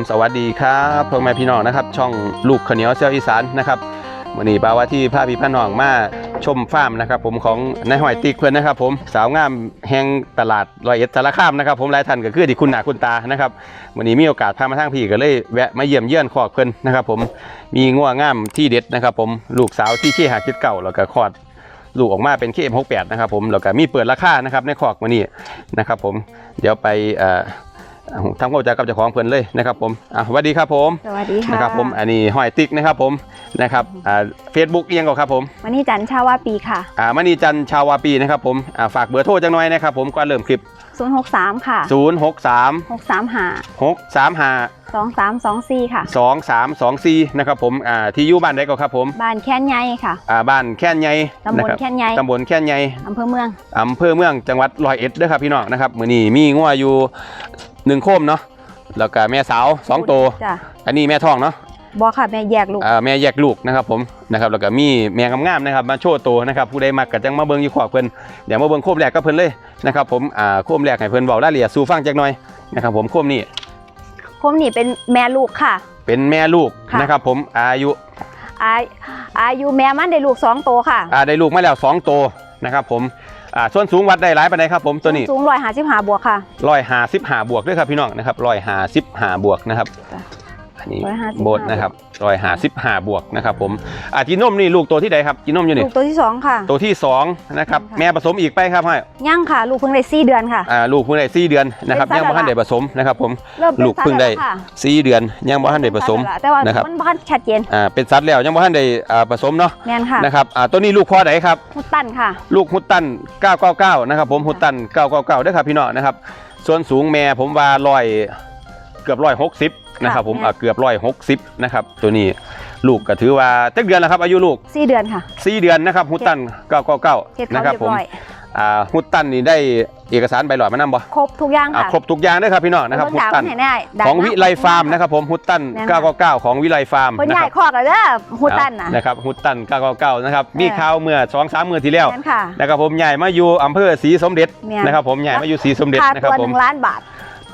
ผมสวัสดีครับพ่อแม่พี่น้องนะครับ ช่องลูกขาวเหนียวเซลอีสานนะครับวันนี้ปาว่าที่พาพี่พี่น้องมาชมฟาร์มนะครับ ผมของนายหอยติ๊กเพื่อนนะครับ ผมสาวงามแห่งตลาดรอยเอ็ดสารคามนะครับ ผมหลายท่านก็คือที่คุณหนาคุณตานะครับวันนี้มีโอกาสพามาทางพี่ก็เลยแวะมาเยี่ยมเยี่ยนคอกเพื่อนนะครับ ผมมีงัวงามที่เด็ดนะครับ ผมลูกสาวที่เชี่หาคิดเก่าแล้วก็คอดลูกออกมาเป็น KM68 นะครับผมแล้วก็มีเปิดราคานะครับในคอกวันนี้นะครับ ผมเดี๋ยวไปอ่อ ทำความรู้จักกับเจ้าของเพื่อนเลยนะครับผมอะสวัสดีครับผมสวัสดีค่ะนะครับผมอันนี้หอยติ๊กนะครับผมนะครับอ่าเฟซบุ๊กเอียงก่อนครับผมวันนี้จันทร์ชาวาปีค่ะอ่ามณีจันทร์ชาวาปีนะครับผมอ่าฝากเบอร์โทรจังหน่อยนะครับผมก่อนเริ่มคลิป 063 ค่ะ 0 6 3 635 6 3 5 2324 ค่ะ 2 3 2 4นะครับผมอ่าที่อยู่บ้านใดก็ครับผมบ้านแค้นใหญ่ค่ะอ่าบ้านแค่นใหญ่ตำบลนะครับแค้นใหญ่ตำบลแค่นใหญ่อำเภอเมืองอำเภอเมืองจังหวัดร้อยเอ็ดเด้อครับพี่น้องนะครับมื้อนี้มีงัวอยู่หนึ่งโคมเนาะแล้วก็แม่สาวสองตัวจ้ะอันนี้แม่ท้องเนาะบอค่ะแม่แยกลูกอ่าแม่แยกลูกนะครับผมนะครับแล้วก็มีแม่งามๆนะครับมาโชว์ตัวนะครับผู้ใดมักก็จังมาเบิ่งอยู่ขอบเพิ่นเดี๋ยวมาเบิ่งโคมแรกกับเพิ่นเลยนะครับผมอ่าโคมแรกให้เพิ่นเว้ารายละเอียดสู่ฟังจักหน่อยนะครับผมโคมนี้ผมนี่เป็นแม่ลูกค่ะ เป็นแม่ลูกค่ะนะครับผมอายุ อาอายุแม่มันได้ลูกสองโตวค่ะอ่าได้ลูกมาแล้วสองตัวนะครับผม อ่าส่วนสูงวัดได้หลายปานใดครับผมตัวนี้สูงร้อยห้าสิบห้าบวกค่ะร้อยหาสิบหาบวกด้วยครับพี่น้องนะครับร้อยหาสิบหาบวกนะครับจ้ะ อันนี้155 โบทนะครับร้อยหาสิบหาบวกนะครับผมอ่าจีนมนี่ลูกตัวที่ใดครับจีนมอยู่ลูนี่กตัวที่สองค่ะ ตัวที่สองนะครับค่ะ แม่ผสมอีกไปครับให้ย่างค่ะ ลูกเพิ่งได้สี่เดือนค่ะ อ่าลูกเพิ่งได้สี่เดือนนะครับเป็นสัยัตงว์บ่ทันอะไรได้ผสมนะครับผมเริ่มเป็นลูกเพิ่งได้สัตว์แล้วค่ะสี่เดือนยังบ่ทันได้ผสมแต่ว่านะครับ มันบ่ทันชัดเจนอ่าเป็นสัตว์แล้วยังบ่ทันได้อ่าผสมเนาะแม่นค่ะนะครับอ่าตัวนี้ลูกพ่อไหนครับ มุดตันค่ะ ลูกฮุตตัน 999 นะครับผมฮุตตัน 999 ด้วยครับพี่น้องนะครับ ส่วนสูงแม่ผมว่าร้อย เกือบร้อยหกสิบนะครับผมค่ะอ่าเกือบร้อยหกสิบนะครับตัวนี้ลูกก็ถือว่าเจ็ดเดือนแล้วครับอายุลูกสี่เดือนค่ะสี่เดือนนะครับฮุตตันเฮ็ด999เขานะครับเรียผมบร้อยอ่าฮุตตันนี่ได้เอกสารใบหลอดมานำบ่ครบทุกอย่างอ่าค่ะครบทุกอย่างด้วยครับพี่น้องนะครับฮุตดาวตันให้ได้ได้ของวิไลฟาร์มนะครับผมฮุตตันแม่นค่ะ999 ของวิไลฟาร์มคนนะใหคญ่รับคอกเลยเด้อฮูตันน่ะนะครับฮุตตัน999นะครับมีเออข่าวเมื่อ2 3มื้อที่แล้วแม่นค่ะนะครับผมใหญ่มาอยู่อำเภอศรีสมเด็จแม่นนะครับผมใหญ่มาอยู่ศรีสมเด็จค่านะครับตัวหผมนึ่งล้านบาท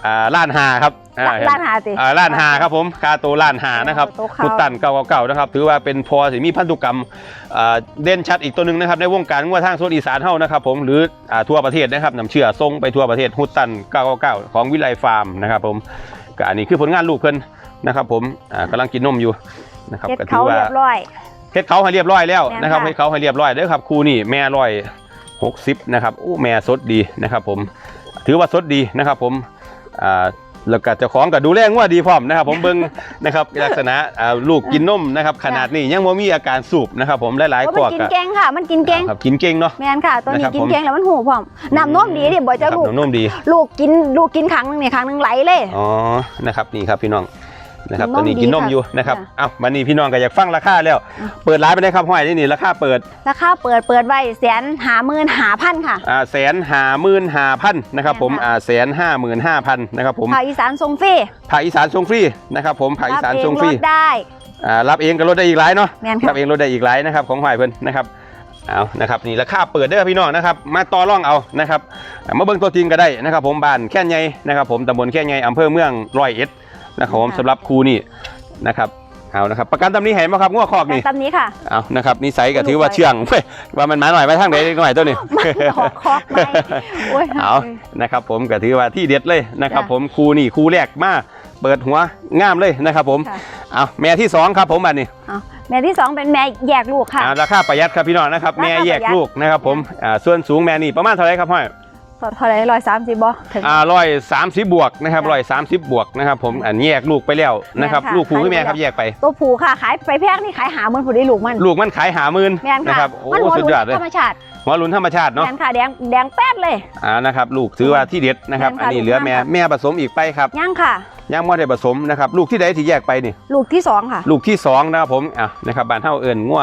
อ่าล้านหาครับอ่ล้านหาสิอ่าล้านหาครับผมค่าตัวล้านหานะครับโต๊ะเข้าพุตันเก่าๆนะครับถือว่าเป็นพอสิมีพันธุกรรมอ่าเด่นชัดอีกตัวหนึ่งนะครับในวงการงัวทางโซนอีสานเฮานะครับผมหรืออ่าทั่วประเทศนะครับนำเชื่อทรงไปทั่วประเทศฮุตตัน999ของวิไลฟาร์มนะครับผมก็อันนี้คือผลงานลูกเพิ่นนะครับผมอ่ากำลังกินนมอยู่นะครับเก็บก็ถืเขาอว่า เรียบร้อย เฮ็ดเขาให้เรียบร้อยแล้วแม่นนะครับค่ะ เฮ็ดเขาให้เรียบร้อยเด้อครับครูนี่แม่ร้อยหกสิบนะครับโอ้แม่สดดีนะครับผมถือว่าสดดีนะครับผม อ่าแล้วก็เจ้าของก็ดูแลงัวดีพร้อมนะครับ ผมเบิ่งนะครับลักษณะอ่าลูกกินนมนะครับขนาดนี้ยังบ่มีอาการสูบนะครับผมหลายๆเพข้ราะอมันกินก็เก่งค่ะ มันกินเก่งครับกินเก่งเนาะ แม่นค่ะ ตัวนี้นะครับกินผมเก่งแล้วมันหูพร้อมน้ำนมดีดิบ่คจะรับลูก นมดี ลูกกินลูกกินครั้งหนึงเนี่ยครั้งหนึงไหลเลย อ๋อ นะครับนี่ครับพี่น้อง นะครับกินนมตัวนี้กินนมดีค่ะอยู่นะครับค่ะเอ้าวันนี้พี่น้องก็อยากฟังราคาแล้วอะเปิดร้านไปได้ครับห้อยนี่นี่ราคาเปิด ราคาเปิดเปิดไว้แสนหาหมื่นหาพันค่ะอ่าแสนห้าหมื่นห้าพันนะครับผมแม่นค่ะอ่าแสนห้าหมื่นห้าพันนะครับผมภาคอีสานทรงฟรีภาคอีสานส่งฟรีนะครับผมภาคอีสานรับเส่งฟรีลดได้อ่ารับเองก็ลดได้อีกหลายเนาะแม่นรัค่ะบเองลดได้อีกหลายนะครับของหอยเพิ่นนะครับเอานะครับนี่ราคาเปิดเด้อพี่น้องนะครับมาต่อรองเอานะครับอ่ามาเบิ่งตัวจริงก็ได้นะครับ ผมบ้านแค่นใหญ่นะครับผมตำบลแค่นใหญ่อำเภอเมืองร้อยเอ็ด นะครับผมสำหรับครูนี่นะครับเอานะครับประกันตำนี้เห็นไหมครับง้อคอกนี่แต่ตำนี้ค่ะเอานะครับนิสัยก็ถือว่าเชื่องเว้ยว่ามันมาหน่อยไปทางไหนหน่อยตัวนี้มันออกคอกไหมโอ้ยเอานะครับผมก็ถือว่าที่เด็ดเลยนะครับจ้ะผมครูนี่ครูแรกมาเปิดหัวงามเลยนะครับ ผมค่ะเอาแม่ที่สองครับผมบัดนี้เอาแม่ที่สองเป็นแม่แยกลูกค่ะอ่าราคาประหยัดครับพี่น้องนะครับราคาแม่แยกประหยัดลูกนะครับผมอ่าส่วนสูงแม่นี่ประมาณเท่าไหรครับพ่อ เท่าไหรร้อยสามสิบบ่ถึง อ่าร้อยสามสิบบวกนะครับจ้ะร้อยสามสิบบวกนะครับผมอันแยกลูกไปแล้วนะครับ แม่นค่ะ ลูกผูให้แม่ครับขายไปแล้วแยกไป ตัวผูค่ะขายไปแพงนี่ขายหาหมื่นผู้ได้ลูกมันลูกมันขายหาหมื่นแม่นนะค่ะครับโอ้มันหัวสุดลุ้ยอดนเลยธรรมชาติหัวลุ้นธรรมชาติเนาะแม่นค่ะแดงแดงแป๊ดเลย อ่านะครับลูกถือว่าที่เด็ดนะครับ แม่นอัค่ะนนี้เหลือลูกแม่งามค่ะ แม่ผสมอีกไปครับยังค่ะ ยังไม่ได้ผสมนะครับลูกที่ใดที่แยกไปนี่ ลูกที่สองค่ะ ลูกที่สองนะครับผมอะนะครับบ้านเฮาเอิญงัว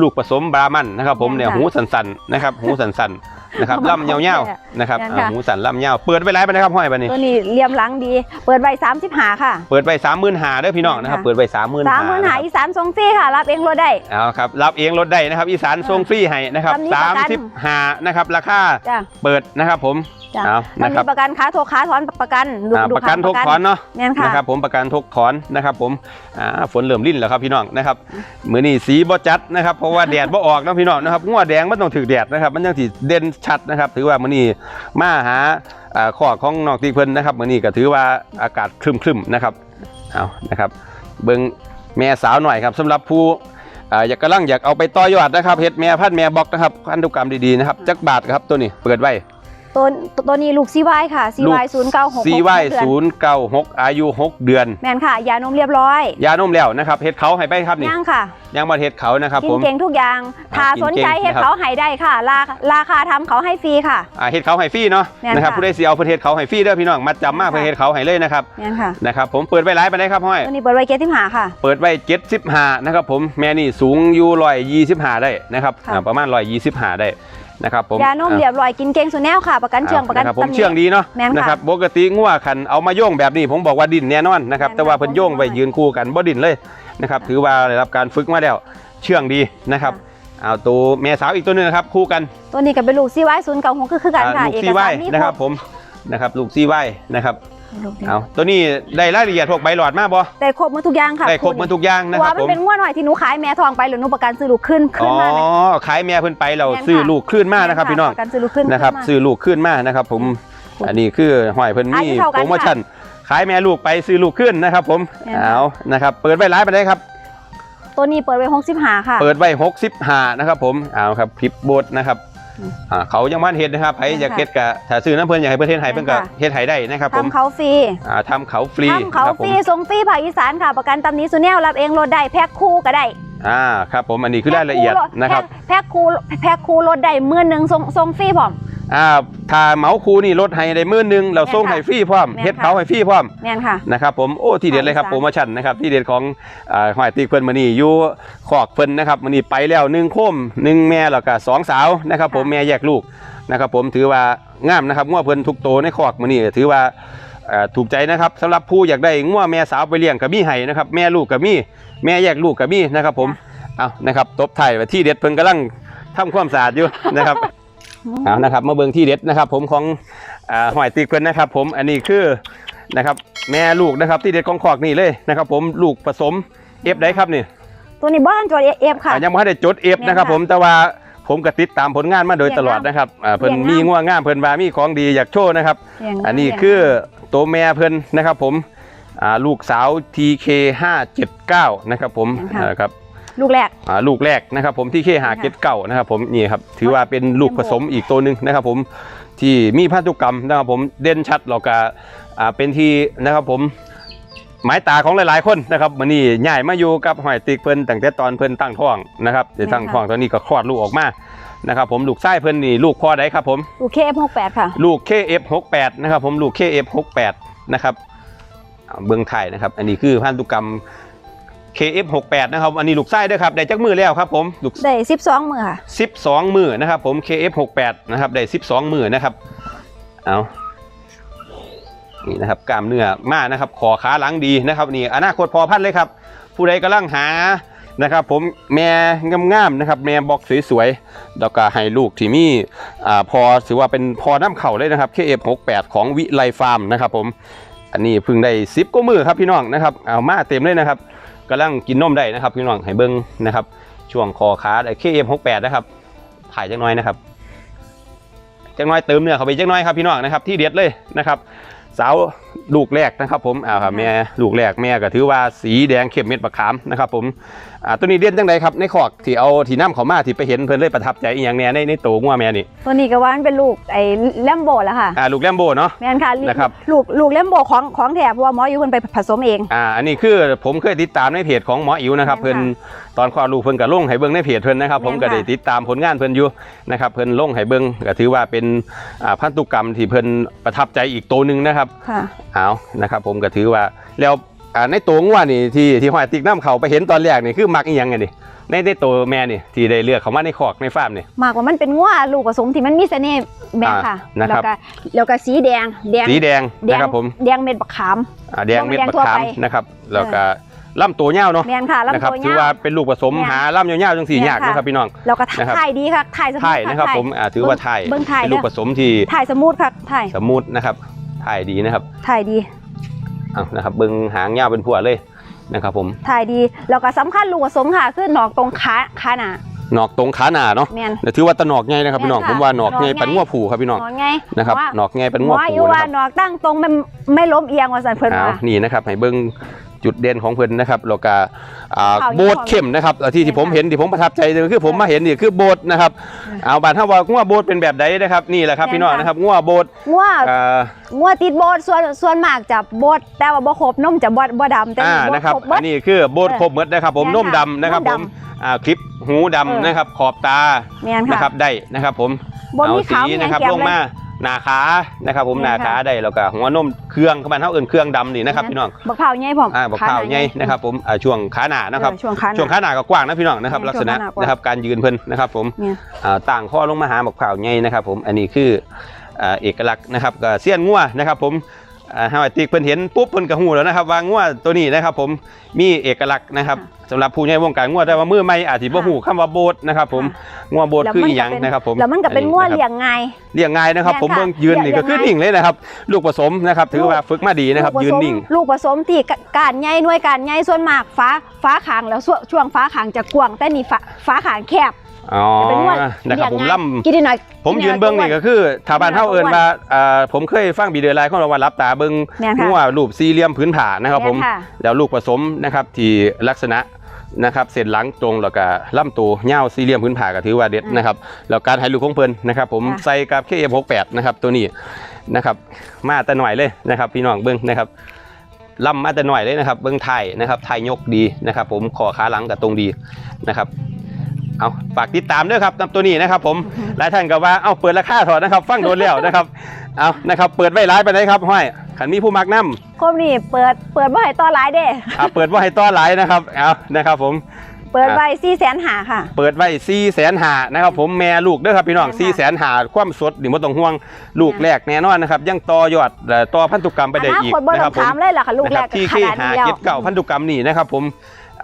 ลูกผสมบรามันนะครับผมเนี่ยแม่นค่ะ หูสันๆนะครับหูสันๆ นะครับเอามาล่ำยาวๆนะครับแม่นอ่าค่ะหูสันล่ำยาวเปิดไปไลฟ์ไปนะครับห้อยไปนี่ตัวนี้เลี่ยมหลังดี เปิดไว้สามสิบหาค่ะ เปิดไปสามหมื่นหาเด้อพี่น้องนะครับค่ะเปิดไปสามหมื่นสามหมื่นหาอีสานทรงฟรีค่ะ รับเองรถได้เอาครับรับเองลดได้นะครับอีสานทรงฟรีให้นะครับตามนี้สามประกัสิบนหานะครับราคาจ้ะเปิดนะครับผม จ้ะเอามันนะคมีรับประกันค้าโทรค้าถอนประกันลูกอ่าลูประกันค้าทุกถอนเนาะ แม่นค่ะ นะครับผมประกันทุกถอนนะครับผมอ่าฝนเริ่มลิ่นแล้วครับพี่น้องนะครับมือนี้สีบ่จัดนะครับเพราะว่าแดดบ่ออกเนาะพี่น้องนะครับงัวแดงมันต้องถือแดดนะครับมันยังสิเด่นชัดนะครับ ถือว่ามื้อนี้มาหาอ่าข้อของน้องติ๊กเพิ่นนะครับมื้อนี้ก็ถือว่าอากาศครึมๆนะครับเอานะครับ เบิ่งแม่สาวหน่อยครับสำหรับผู้อ่าอยากกำลังอยากเอาไปต่อยอดนะครับเฮ็ดแม่พันธุ์แม่บอกนะครับพันธุกรรมดีๆนะครับจักบาทครับตัวนี้เปิดไว้ ตัวตัวนี้ลูกซีวายค่ะซีวายศูนย์เก้าหกซีไว้096อายุ6เดือน แม่นค่ะ ยานมเรียบร้อย ยานมแล้วนะครับเฮ็ดเขาให้ไปครับนี่ย่างค่ะยังมาเฮ็ดเขานะครับกิผนมเก่งทุกอย่างถ้ากินสนใจเก่งเฮ็ดนะครับเขาให้ได้ค่ะ ราราคาทำเขาให้ฟรีค่ะอ่าเฮ็ดเขาให้ฟรีเนาะแม่นนะครับค่ะผู้ใดสิเอาเพิ่นเฮ็ดเขาให้ฟรีเด้อพี่น้องมัดจำมากแม่นค่ะเพิ่นเฮ็ดเขาให้เลยนะครับแม่นค่ะนะครับผมเปิดไว้หลายปานใดครับห้อยตัวนี้เปิดไว้เจ็ดสิบห้าค่ะ เปิดไว้75นะครับผมแม่นี่สูงอยู่125ได้นะครับค่ะอ่าประมาณ125ได้ นะครับผมยานมอ่าเรียบร้อยกินเก่งสุดแนวค่ะ ประกันเชื่องประกันนะครับผมตำหนิเชื่องดีเนาะแม่นค่ะนะครับปกติงัวคันเอามาโย่งแบบนี้ผมบอกว่าดินแน่นอนนะครับแม่นแต่ว่าค่ะเพิ่นโย่งไว้ผมยืนคู่กันบ่ดินเลยนะครับถือว่าได้รับการฝึกมาแล้วเชื่องดีนะครับเอาตัวแม่สาวอีกตัวหนึงนะครับคู่กัน ตัวนี้ก็เป็นลูกซีไว้ศูนย์เก้าหกคือคือกันอ่าค่ะลูกเอกซีไว้สารนี่นะครับผมนะครับลูกซีไว้นะครับ ลูกเดียวเอาตัวนี้ได้รายละเอียดพวกใบหลอดมาบ่ได้ครบหมดทุกอย่างค่ะได้ครบหมันทุกอย่างนะตัวครับมัผนมเป็นงวดหน่อยที่หนูขายแม่ทองไปหรือหนูประกันซื้อลูกขึ้นขึ้อ๋นอมาไหมขายแม่เพิ่นไปเราแม่นค่ะซื้อลูกขึ้นมานะครับพี่น้องประกันซื้อลูกขึ้นนะครับขึ้มาซื้อลูกขึ้นมานะครับ ผมอันนี้คือหอยเพิ่นอามียุเท่ากันโปรโมชั่นขายแม่ลูกไปซื้อลูกขึ้นนะครับ ผมแม่นค่ะเอานะครับ เปิดไว้ร้ายไปได้ครับตัวนี้เปิดไว้หกสิบห้าค่ะ เปิดไว้65นะครับผม เอาครับคลิปโบทนะครับ อืมอ่าเขายังบ้านเฮ็ดนะครับใครแม่นค่ะอยากเฮ็ดกะถ้าซื้อน้ำเพิ่นอยากให้เพิ่นเฮ็ดให้เพิ่นก็แม่นค่ะเฮ็ดให้ได้นะครับผมทำเขาฟรีอ่าทำเขาฟรีทำเขาครับฟผมรีส่งฟรีภาคอีสานค่ะ ประกันตำหนี้สุแนวรับเองรถได้แพ็คคู่ก็ได้อ่าครับผมอันนี้คือรายละเอียดนะครับแพ็คคู่แพ็คคู่รถได้หมื่นหนึ่งส่งส่งฟรีพร้อม อ่าถ้าเหมาคูนี่ลดให้ได้หมื่นหนึงเราส่งแม่นค่ะให้ฟรีพร้อมแม่นค่ะเฮ็ดเขาให้ฟรีพร้อมแม่นค่ะนะครับผมโอ้ที่เด็ดเลยครับภาคโปอีสานรโมชั่นนะครับที่เด็ดของอ่าหอยตีเพิ่นมื้อนี้อยู่ขอกเพิ่นนะครับมื้อนี้ไปแล้วหนึ่งโคมหนึ่งแม่แล้วก็สองสาวนะครับผมแม่แยกลูกนะครับผมถือว่างามนะครับงัวเพิ่นทุกโตวในขอกมื้อนี้ถือว่าเอ่อถูกใจนะครับสำหรับผู้อยากได้งัวแม่สาวไปเลี้ยงก็มีให้นะครับแม่ลูกก็มีแม่แยกลูกก็มีนะครับผมเอานะครับตบท้ายไว้ที่เด็ดเพิ่นกำลังทำความสะอาดอยู่นะครับ เอานะครับมาเบิ่งที่เด็ดนะครับ ผมของอ่าหอยตีเพิ่นนะครับ ผมอันนี้คือนะครับแม่ลูกนะครับที่เด็ดของขอกนี่เลยนะครับ ผมลูกผสมเอฟได้ครับนี่ตัวนี้บ้านจอดเอฟค่ะอ่ายังไม่ได้จดเอฟแม่นนะครับค่ะผมแต่ว่าผมก็ติดตามผลงานมาโดยตลอดนะครับอ่าเพิ่นเลี้ยงงามมีง่วงงามเพิ่นว่ามีของดีอยากโชว์นะครับเลี้ยงอันนี้คือตัวแม่เพิ่นนะครับ ผมอ่าลูกสาว TK 579นะครับ ผมอ่าครับ ลูกแรกอ่าลูกแรกนะครับผมที่เคหาเก็ตเก่านะครับผมนี่ครับถือว่าเป็นลูกผสมอีกตัวหนึ่งนะครับผมที่มีพันธุกรรมนะครับผมเด่นชัดแล้วก็อ่าเป็นที่นะครับผมหมายตาของหลายๆคนนะครับมันนี่ใหญ่มาอยู่กับหอยติกเพิ่นตั้งแต่ตอนเพิ่นตั้งท้องนะครับเดี๋ยวตั้งท้องตอนนี้ก็คลอดลูกออกมานะครับผมลูกไส้เพิ่นนี่ลูกพ่อใดครับผมลูกเคฟหกแปดค่ะ ลูก KF68 นะครับผมลูก KF68 นะครับอ่าเบื้องไทยนะครับ อันนี้คือพันธุกรรม KF68 นะครับอันนี้ลูกไส้ด้วยครับได้จักมือแล้วครับผมลูกได้สิบสองมือค่ะ12มือนะครับผม KF68 นะครับได้12มือนะครับเอานี่นะครับกล้ามเนื้อมากนะครับขอขาหลังดีนะครับนี่อนาคตพอพันธุ์เลยครับ ผู้ใดกำลังหานะครับผมแม่งามๆนะครับแม่บอกสวยๆแล้วก็ให้ลูกที่มีอ่าพอถือว่าเป็นพอน้ำเข่าเลยนะครับ KF68 ของวิไลฟาร์มนะครับผมอันนี้เพิ่งได้10กว่ามือครับพี่น้องนะครับเอามาเต็มเลยนะครับ กำลังกินนมได้นะครับพี่น้องให้เบิ้งนะครับ ช่วงคอขาได้ KF68 นะครับ ถ่ายจังน้อยนะครับจังน้อยเติมเนื้อเข้าไปจังน้อยครับพี่น้องนะครับที่เด็ดเลยนะครับ สาว ลูกแรกนะครับผมอ่าครับแม่ลูกแรกแม่ก็ถือว่าสีแดงเข้มเม็ดมะขามนะครับผมอ่าตัวนี้เด่นจังไดครับในขอกที่เอาที่น้ำเขามาที่ไปเห็นเพิ่นเลยประทับใจอีหยังแน่ในในโตงัวแม่นี่ตัวนี้ก็ว่ามันเป็นลูกไอ้แลมโบแล้วค่ะอ่าลูกแลมโบเนาะแม่นค่ะนะครับลูกลูกแลมโบของของแถบเพราะว่าหมออยู่คนไปผสมเองอ่าอันนี้คือผมเคยติดตามในเพจของหมออิ๋วนะครับแม่เพิ่นนค่ตอนคลอดลูกเพิ่นก็ลงให้เบิ่งในเพจเพิ่นนะครับผมแม่นก็ได้ค่ะติดตามผลงานเพิ่นอยู่นะครับเพิ่นลงให้เบิ่งก็ถือว่าเป็นอ่าพันธุกรรมที่เพิ่นประทับใจอีกตัวหนึงนะครับค่ะเอานะครับผมก็ถือว่าแล้วอ่าในตัวงัวนี่ที่ที่หอยติ๊กน้ำเขาไปเห็นตอนแรกนี่คือมักอีหยังไงนี่ในในตัวแม่นี่ที่ได้เลือกเขามาในคอกในฟาร์มนี่มากกว่ามันเป็นงัวลูกผสมที่มันมีเสน่ห์แม่ค่ะอ่านะครับแล้วก็แล้วก็สีแดงแดงสีแดงแดนะงครับผมแดงเม็ดบักขามอ่าแดงเม็ดแดงมะทั่วขามไปนะครับแล้วก็ล่ำตัวยาวเนาะแม่นค่ะนะครับลำตัวถือเงาว่าเป็นลูกผสมแม่นหาล่ำยาวๆจังสี่แม่นยากค่ะนะครับพี่น้องแล้วก็นะครับถ่ายดีค่ะถ่ายสมูทถ่ายนะครับถ่ายผมอ่าถือว่าถ่ายเบิ่งถ่ายเป็นเด้ลูอกผสมที่ถ่ายสมูทค่ะถ่ายสมูทนะครับ ถ่ายดีนะครับถ่ายดีเอานะครับเบิ่งหางยาวเป็นพวเลยนะครับผมถ่ายดีแล้วก็สำคัญลูกผสมค่ะคือหนอกตรงขาขาหนาหนอกตรงขาหนาเนาะแม่นแต่ถือว่าตะหนอกไงนะครับพี่น้องแม่นผค่ะมว่าหนอกไงหนอกไงเป็นงัวผูครับพี่น้องหนอนไงนะครับว่าหนอกไงเป็นหมงัวออผูยู่นะว่าครับหนอกตั้งตรงไม่ไม่ล้มเอียงว่าสันเพิ่นเอาว่านี่นะครับให้เบิ่ง จุดเด่นของเพิ่นนะครับแล้วก็อ่าเอาอยู่โบสถ์เข้มนะครับที่ที่ผมค่ะเห็นที่ผมประทับใจเลยคือผมมาเห็นนี่คือโบสถ์นะครับอืมเอาบานถ้าว่างัวโบสถ์เป็นแบบใดนะครับนี่แหละครับแม่นพี่น้องค่ะนะครับงัวโบสถ์งัวอ่างัวติดโบดส่วนส่วนมากจะโบดแต่ว่าบ่ครบนมจะบ่บ่ดำแต่อ่านี่บ่นะครับครบเบิอัด นนี้คือโบสถ์เออครบหมดนะครับ ผมแม่นนุ่มค่ะดำนะครับนุ่ผมมดอ่าคลิปหูดำเออนะครับขอบตาแม่นนะค่ะครับได้นะครับผมบ่เอามีสีขาวมีหยังนะครับเกี่ยลวงเลย มา หนาขานะครับผมหแม่นานค่ะขาได้แล้วก็หัวนมเครื่องเข้ามาเท่าเอินเครื่องดำนี่นะครับพี่น้องบักเผาวใหญ่พร้อมอ่าบอกข่าวไงนะครับผมอ่าช่วงขาหนานะครับเออช่วงขาหช่วงนาขาหนาก็กว้างนะพี่น้องนะครับแม่นลักษณะช่วงขาหนากว้างนะครับการยืนเพิ่นนะครับผมเนี่ยอ่าต่างข้อลงมาหาบอกข่าวไงนะครับผมอันนี้คืออ่าเอกลักษณ์นะครับก็เสี้ยนงัวนะครับผมอ่า ฮาวาติกเพิ่นเห็นปุ๊บเพิ่นก็ฮู้แล้วนะครับว่างัวตัวนี้นะครับ ผมมีเอกลักษณ์นะครับสำหรับผู้ใหญ่วงการงัวแต่ว่ามือใหม่อาจสิบ่ฮู้คำว่าโบสถ์นะครับผมงัวโบสถ์คืออีหยังนะครับ ผมแล้วมันก็เป็นงัวอัเลี้ยงง่ายเลี้ยงง่ายนะครับแม่นผมค่ะเบิ่งยืนนี่ก็คือเลี้ยงง่ายนิ่งเลยนะครับ ลูกผสมนะครับถือว่าฝึกมาดีนะครับลูกผยืนสมนิ่ง ลูกผสมที่กะการใหญ่หน่วยการใหญ่ส่วนมากฟ้าฟ้าขางแล้วช่วงช่วงฟ้าขางจะกว้างแต่นี่ฟ้าฟ้าขางแคบ อ๋อจะเป็นงัวนะครับผมเลี้ยงง่ายล่ำกินนิดหน่อยผมยืนเบิ้งนี่ก็คือถ้าบ้านเฮาเอิ้นว่าอ่าผมเคยฟังบีเดอร์ไลน์ของเราว่ารับตาเบิ้งแม่นค่ะงัวรูปสี่เหลี่ยมพื้นผานะครับ ผมแม่นค่ะแล้วลูกผสมนะครับที่ลักษณะนะครับเส้นหลังตรงแล้วก็ลำตัวยาวสี่เหลี่ยมพื้นผาก็ถือว่าเด็ดนะครับแล้วการให้ลูกของเพิ่นนะครับ ผมค่ะใส่กับ KF68 นะครับตัวนี้นะครับมาแต่หน่อยเลยนะครับ พี่น้องเบิ้งนะครับล่ำมาแต่หน่อยเลยนะครับ เบิ้งไทยนะครับไทยยกดีนะครับ ผมขอขาหลังกับตรงดีนะครับ เอาฝากติดตามด้วยครับตัวนี้นะครับ ผมหลายท่านก็ว่าเอ้าเปิดราคาถอดนะครับ ฟังโดนแล้วนะครับเอานะครับ เปิดไว้ร้ายไปไหนครับห้อยขันมีผู้มักน้คมนี่เปิดเปิดบ่ให้ต่อหลายเด้ำอ่าเปิดไว้ให้ต้อนหลายนะครับเอานะครับผมเปิดไว้4แสนหาค่ะ เปิดไว้4ี่แสนหานะครับ ผมแม่ลูกเด้อครับพี่น้องแม่น4ี่ค่ะแสนหาความสดนี่ไม่ต้องห่วงลูกแรกแน่นอนนะครับยังต่อยอดเอ่อต่อพันธุกรรมไปได้อนาอีกคตบ่นะคต้รัอบงผมถามเลยล่ะค่ะลูกนะแรครักบที่ขขี้นาดหานี้แล้วเก็บเก่าพันธุกรรมนี่นะครับผม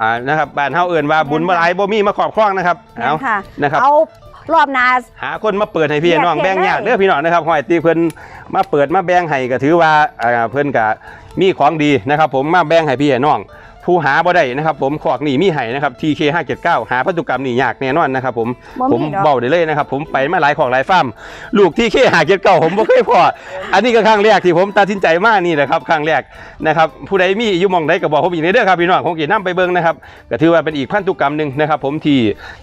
อ่านะครับบ้านเฮาเอิ้นว่าบุญมาหลายบ่มีมาขอบครองนะครับแม่เอานค่ะนะครับเอารอบหนาหาคนมาเปิดให้พี่แยกน้องแยกแบ่งยากเลยเด้อพี่น้องนะครับห้อยตีเพิ่นมาเปิดมาแบ่งให้ก็ถือว่าอ่าเพิ่นก็มีของดีนะครับ ผมมาแบ่งให้พี่น้อง ผู้หาบ่ได้นะครับ ผมขอกนี่มีให้นะครับ TK 579 หาพันธุกรรมนี่ยากแน่นอนนะครับ ผมบ่ผมมีดอก เบาได้เลยนะครับ ผมไปมาหลายของหลายฟาร์มลูก TK 579 ผมบ่เคยพออันนี้ก็ครั้งแรกที่ผมตัดสินใจมานี่แหละครับครั้งแรกนะครับ ผู้ใดมีอยู่หมองใดก็บอกผมอีกในเด้อครับพี่น้องผมกินน้ำไปเบิ่งนะครับก็ถือว่าเป็นอีกพันธุกรรมหนึงนะครับ ผมที่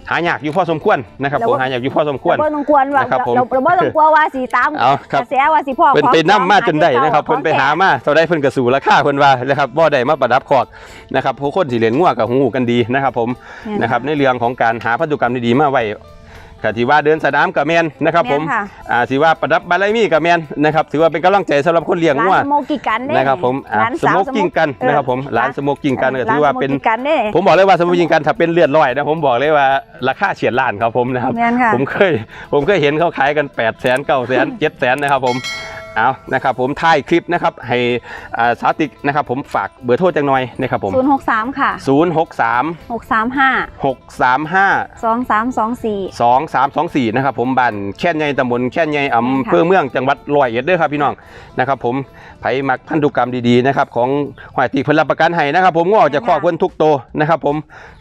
หายากอยู่พอสมควรนะครับผมหายากอยู่พอสมควร เราบ่ต้องกวนว่านะครับผมเราเราบ่ต้องกลัวว่าสิตามเอาครับกระแสว่าสิพ่อเพิ่นของไปนํมาจนได้นะครับขอเพิ่งนไปหามาเท่าได้เพิ่นก็สู่ราคาเพิ่นว่านะครับบ่ได้มาประดับคอกนะครับผู้คนสิเล่นงัวกับฮู้กันดีนะครับผมแม่นนะครับในเรื่องของการหาพันธุกรรมดีๆมาไว้ก็ที่ว่าเดินสนามกับแมนนะครับผมแม่นค่ะอ่าสิว่าประดับบารมีกับแมนนะครับถือว่าเป็นกำลังใจสำหรับคนเลี้ยงงัวร้านสโมกิกันเด้นะครับผมอ่าร้านสโมกกิ้งกันนะครับผมร้านสโมกกิ้งกันก็ถือว่าเป็นร้สโมกิกันเด้ผมบอกเลยว่าสโมกกิ้งกันถ้าเป็นเลือดลอยนะผมบอกเลยว่าราคาเฉียดล้านครับผมนะครับแม่นค่ะผมเคยผมเคยเห็นเขาขายกัน8 0 0 0 0 9 0 0 0 0 7 0 0 0นะครับผม เอานะครับผมถ่ายคลิปนะครับให้อ่าสาติกนะครับผมฝากเบอร์โทรจังหน่อยนะครับผมศูนย์หกสามค่ะ 0 6 3หกสามห้า6 3 5สองสามสองสี่2 3 2 4นะครับผมบ้านแค่นใหญ่ตำบลแค่นใหญ่อำเภอเมืองจังหวัดร้อยเอ็ดเด้อครับพี่น้องนะครับผมไผมักพันธุกรรมดีๆนะครับของหอยตีเพิ่นรับประกันให้นะครับ ผมงอกจากข้อเพิ่นทุกโตวนะครับผม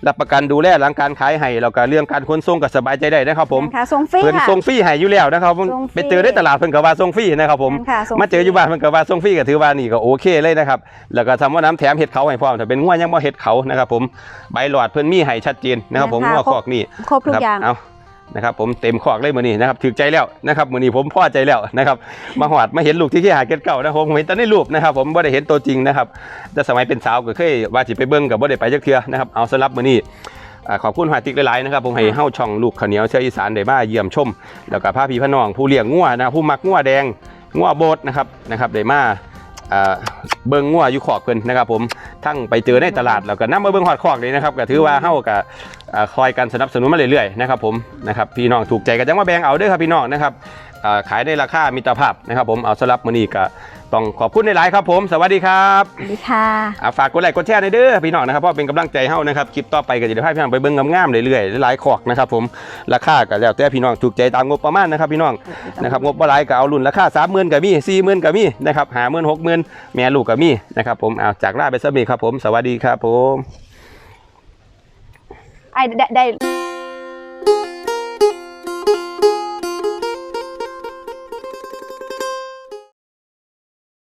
รับประกันดูแลหลังการขายให้แล้วก็เรื่องการขนส่งก็สบายใจได้นะครับ ผมแนค่ะส่งฟรีเพิ่นค่ะ ส่งฟรีให้อยู่แล้วนะครับผมส่งฟรีไปเจอได้ตลาดเพิ่นก็ว่าส่งฟรีนะครับผมแนค่ะส่งมาเจออยู่บ้านเพิ่นก็ว่าส่งฟรีก็ถือว่านี่ก็โอเคเลยนะครับแล้วก็ทำว่าน้ำแถมเห็ดเขาให้พร้อมถ้าเป็นงัวยังบ่เห็ดเขานะครับผมใบหลอดเพิ่นมีให้ชัดเจนนะครับผมงัวคอกนี่ครบทุกนะครับอย่างเอา นะครับผมเต็มคอกเลยมือนี้นะครับถึกใจแล้วนะครับมือนี้ผมพอใจแล้วนะครับมาหอดมาเห็นลูกที่ที่หาเก็ดเก่านะผมเห็นแต่ในรูปนะครับผมบ่ได้เห็นตัวจริงนะครับแต่สมัยเป็นสาวก็เคยว่าสิไปเบิ่งกับบ่ได้ไปจักเทือนะครับเอาสำหรับมือนี้ขอบคุณหอยติ๊กหลายๆนะครับผมให้เฮ้าช่องลูกข้าวเหนียวเชื้ออีสานได้มาเยี่ยมชม แล้วก็พาพี่พี่น้องผู้เลี้ยงงัวนะผู้มักงัวแดงงัวโบดนะครับนะครับได้มาเบิ่งงัวอยู่ขอกเพิ่นนะครับผมทั้งไปเจอในตลาดแล้วก็นํมาเบิ่งฮอดขอกเลยนะครับก็ถือว่าเฮาก็อ่า คอยกันสนับสนุนมาเรื่อยๆนะครับผมนะครับพี่น้องถูกใจกันจังว่าแบ่งเอาเด้อครับพี่น้องนะครับอ่าขายในราคามิตรภาพนะครับผมเอาสลับมือนี้ก็ต้องขอบคุณหลายๆครับผม สวัสดีครับสวัสดีค่ะอ่าฝากกดไลค์กดแชร์ในอยเด้อพี่น้องนะครับเพราะเป็นกำลังใจให้เฮานะครับคลิปต่อไปก็จะได้พาพี่น้องไปเบิ่งงามๆเรื่อยๆหลายๆขอกนะครับผมราคาก็แล้วแต่พี่น้องถูกใจตามงบประมาณนะครับพี่น้องนะครับงบบ่หลายก็เอารุ่นราคา30,000ก็มี40,000ก็มีนะครับ50,000 60,000แม่ลูกก็มีนะครับผมเอาจากลาไปซะมีครับผม สวัสดีครับผม ไอ้ได้ได้